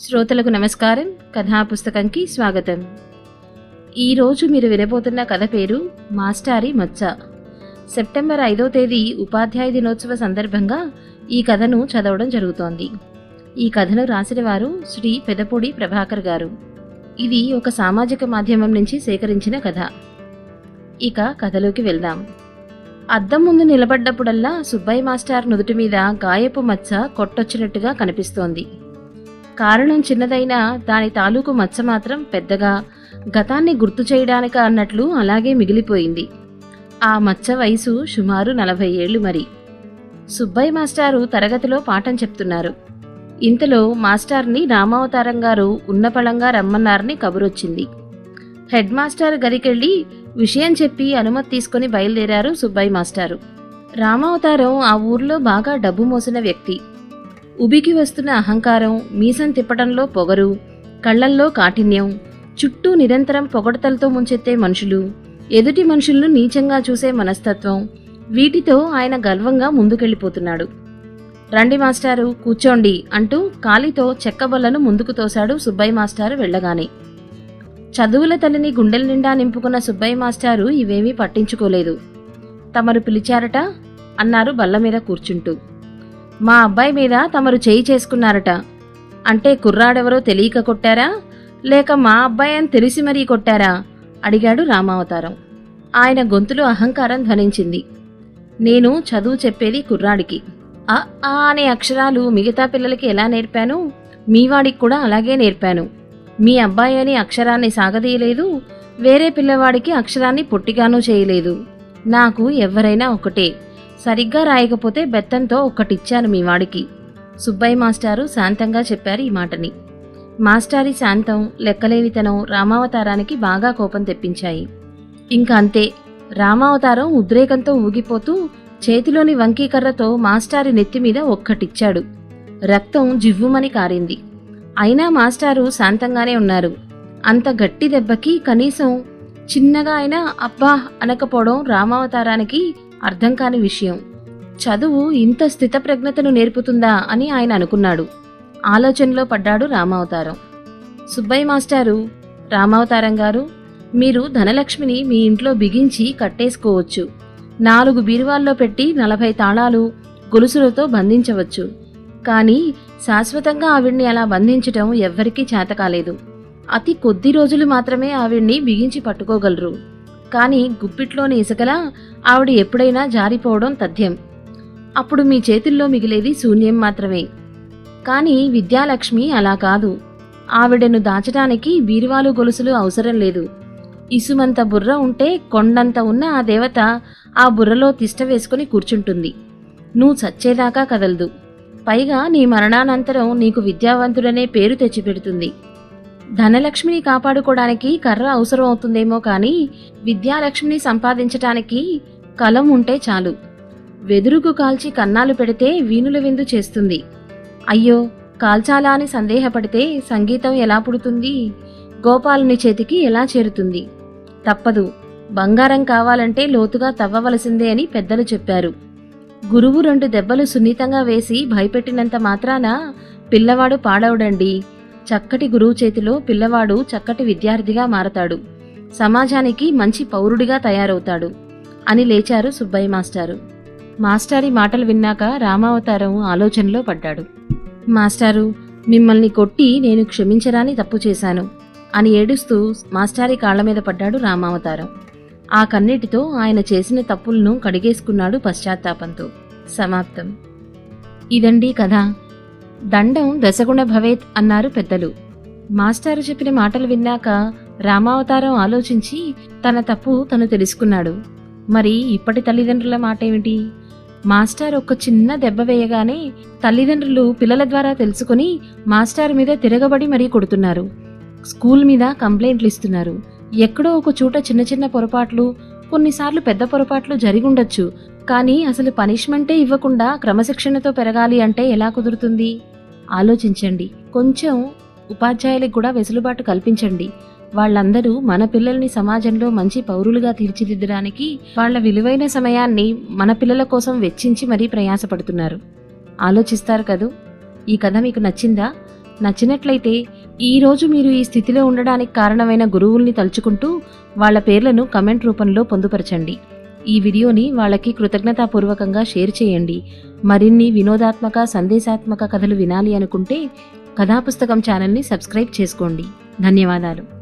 శ్రోతలకు నమస్కారం. కథా పుస్తకంకి స్వాగతం. ఈరోజు మీరు వినబోతున్న కథ పేరు మాస్టారి మచ్చ సెప్టెంబర్ ఐదో తేదీ ఉపాధ్యాయ దినోత్సవ సందర్భంగా ఈ కథను చదవడం జరుగుతోంది. ఈ కథను రాసిన వారు శ్రీ పెదపూడి ప్రభాకర్ గారు. ఇది ఒక సామాజిక మాధ్యమం నుంచి సేకరించిన కథ. ఇక కథలోకి వెళ్దాం. అద్దం ముందు నిలబడ్డప్పుడల్లా సుబ్బయ్య మాస్టార్ నుదుటి మీద గాయపు మచ్చ కొట్టొచ్చినట్టుగా కనిపిస్తోంది. కారణం చిన్నదైనా దాని తాలూకు మచ్చ మాత్రం పెద్దగా గతాన్ని గుర్తు చేయడానిక అన్నట్లు అలాగే మిగిలిపోయింది. ఆ మచ్చ వయసు సుమారు నలభై ఏళ్ళు మరి. సుబ్బయ్య మాస్టారు తరగతిలో పాఠం చెప్తున్నారు. ఇంతలో మాస్టార్ని రామావతారం గారు ఉన్నపళంగా రమ్మన్నారని కబురొచ్చింది. హెడ్ మాస్టర్ గదికెళ్ళి విషయం చెప్పి అనుమతి తీసుకుని బయలుదేరారు సుబ్బయ్య మాస్టారు. రామావతారం ఆ ఊర్లో బాగా డబ్బు మోసిన వ్యక్తి. ఉబికి వస్తున్న అహంకారం మీసం తిప్పటంలో పొగరు కళ్ళల్లో కాఠిన్యం చుట్టూ నిరంతరం పొగడతలతో ముంచెత్తే మనుషులు ఎదుటి మనుషులను నీచంగా చూసే మనస్తత్వం వీటితో ఆయన గర్వంగా ముందుకెళ్ళిపోతున్నాడు. రండి మాస్టారు కూర్చోండి అంటూ కాలితో చెక్కబల్లను ముందుకు తోశాడు సుబ్బయ్య మాస్టారు వెళ్ళగానే. చదువుల తల్లిని గుండెల నిండా నింపుకున్న సుబ్బయ్య మాస్టారు ఇవేమీ పట్టించుకోలేదు. తమరు పిలిచారట? అన్నారు బల్ల మీద కూర్చుంటూ. మా అబ్బాయి మీద తమరు చేయి చేసుకున్నారట. అంటే కుర్రాడెవరో తెలియక కొట్టారా? లేక మా అబ్బాయి అని తెలిసి మరీ కొట్టారా? అడిగాడు రామావతారం. ఆయన గొంతులో అహంకారం ధ్వనించింది. నేను చదువు చెప్పేది కుర్రాడికి. అ ఆ అనే అక్షరాలు మిగతా పిల్లలకి ఎలా నేర్పాను? మీవాడికి కూడా అలాగే నేర్పాను. మీ అబ్బాయి అని అక్షరాన్ని సాగదీయలేదు. వేరే పిల్లవాడికి అక్షరాన్ని పొట్టిగానూ చేయలేదు. నాకు ఎవరైనా ఒకటే. సరిగ్గా రాయకపోతే బెత్తంతో ఒక్కటిచ్చాను మీ వాడికి. సుబ్బయ్య మాస్టారు శాంతంగా చెప్పారు ఈ మాటని. మాస్టారి శాంతం లెక్కలేనితనం రామావతారానికి బాగా కోపం తెప్పించాయి. ఇంకా అంతే రామావతారం ఉద్రేకంతో ఊగిపోతూ చేతిలోని వంకీకర్రతో మాస్టారి నెత్తి మీద ఒక్కటిచ్చాడు. రక్తం జివ్వుమని కారింది. అయినా మాస్టారు శాంతంగానే ఉన్నారు. అంత గట్టి దెబ్బకి కనీసం చిన్నగా అయినా అబ్బా అనకపోవడం రామావతారానికి అర్థం కాని విషయం. చదువు ఇంత స్థితప్రజ్ఞతను నేర్పుతుందా అని ఆయన అనుకున్నాడు. ఆలోచనలో పడ్డాడు రామావతారం. సుబ్బయ్య మాస్టారు రామావతారం గారు మీరు ధనలక్ష్మిని మీ ఇంట్లో బిగించి కట్టేసుకోవచ్చు. నాలుగు బీరువాల్లో పెట్టి నలభై తాళాలు గొలుసులతో బంధించవచ్చు. కానీ శాశ్వతంగా ఆవిడ్ని అలా బంధించటం ఎవ్వరికీ చేతకాలేదు. అతి కొద్ది రోజులు మాత్రమే ఆవిడ్ని బిగించి పట్టుకోగలరు. కానీ గుప్పిట్లోని ఇసుకలా ఆవిడ ఎప్పుడైనా జారిపోవడం తథ్యం. అప్పుడు మీ చేతుల్లో మిగిలేది శూన్యం మాత్రమే. కానీ విద్యాలక్ష్మి అలా కాదు. ఆవిడను దాచడానికి బీరువాలు గొలుసులు అవసరం లేదు. ఇసుమంత బుర్ర ఉంటే కొండంత ఉన్న ఆ దేవత ఆ బుర్రలో తిష్ట వేసుకుని కూర్చుంటుంది. నువ్వు చచ్చేదాకా కదలదు. పైగా నీ మరణానంతరం నీకు విద్యావంతుడనే పేరు తెచ్చిపెడుతుంది. ధనలక్ష్మిని కాపాడుకోవడానికి కర్ర అవసరం అవుతుందేమో కానీ విద్యాలక్ష్మిని సంపాదించటానికి కలం ఉంటే చాలు. వెదురుకు కాల్చి కన్నాలు పెడితే వీణుల విందు చేస్తుంది. అయ్యో కాల్చాలా అని సందేహపడితే సంగీతం ఎలా పుడుతుంది? గోపాలుని చేతికి ఎలా చేరుతుంది? తప్పదు. బంగారం కావాలంటే లోతుగా తవ్వవలసిందే అని పెద్దలు చెప్పారు. గురువు రెండు దెబ్బలు సున్నితంగా వేసి భయపెట్టినంత మాత్రాన పిల్లవాడు పాడవడండి. చక్కటి గురువు చేతిలో పిల్లవాడు చక్కటి విద్యార్థిగా మారతాడు. సమాజానికి మంచి పౌరుడిగా తయారవుతాడు. అని లేచారు సుబ్బయ్య మాస్టారు. మాస్టారి మాటలు విన్నాక రామావతారం ఆలోచనలో పడ్డాడు. మాస్టారు మిమ్మల్ని కొట్టి నేను క్షమించరాని తప్పు చేశాను అని ఏడుస్తూ మాస్టారి కాళ్ళ మీద పడ్డాడు రామావతారం. ఆ కన్నీటితో ఆయన చేసిన తప్పులను కడిగేసుకున్నాడు పశ్చాత్తాపంతో. సమాప్తం. ఇదండి కథ. దండం దశగుణ భవేత్ అన్నారు పెద్దలు. మాస్టారు చెప్పిన మాటలు విన్నాక రామావతారం ఆలోచించి తన తప్పు తను తెలుసుకున్నాడు. మరి ఇప్పటి తల్లిదండ్రుల మాట ఏమిటి మాస్టర్ ఒక చిన్న దెబ్బ వేయగానే తల్లిదండ్రులు పిల్లల ద్వారా తెలుసుకుని మాస్టర్ మీద తిరగబడి మరీ కొడుతున్నారు. స్కూల్ మీద కంప్లైంట్లు ఇస్తున్నారు. ఎక్కడో ఒక చోట చిన్న చిన్న పొరపాట్లు కొన్నిసార్లు పెద్ద పొరపాట్లు జరిగుండొచ్చు కానీ అసలు పనిష్మెంటే ఇవ్వకుండా క్రమశిక్షణతో పెరగాలి అంటే ఎలా కుదురుతుంది? ఆలోచించండి. కొంచెం ఉపాధ్యాయులకు కూడా వెసులుబాటు కల్పించండి. వాళ్ళందరూ మన పిల్లల్ని సమాజంలో మంచి పౌరులుగా తీర్చిదిద్దడానికి వాళ్ళ విలువైన సమయాన్ని మన పిల్లల కోసం వెచ్చించి మరీ ప్రయాసపడుతున్నారు. ఆలోచిస్తారు కదూ? ఈ కథ మీకు నచ్చిందా? నచ్చినట్లయితే ఈరోజు మీరు ఈ స్థితిలో ఉండడానికి కారణమైన గురువుల్ని తలుచుకుంటూ వాళ్ళ పేర్లను కమెంట్ రూపంలో పొందుపరచండి. ఈ వీడియోని వాళ్ళకి కృతజ్ఞతాపూర్వకంగా షేర్ చేయండి. మరిన్ని వినోదాత్మక సందేశాత్మక కథలు వినాలి అనుకుంటే కథాపుస్తకం ఛానల్ని సబ్స్క్రైబ్ చేసుకోండి. ధన్యవాదాలు.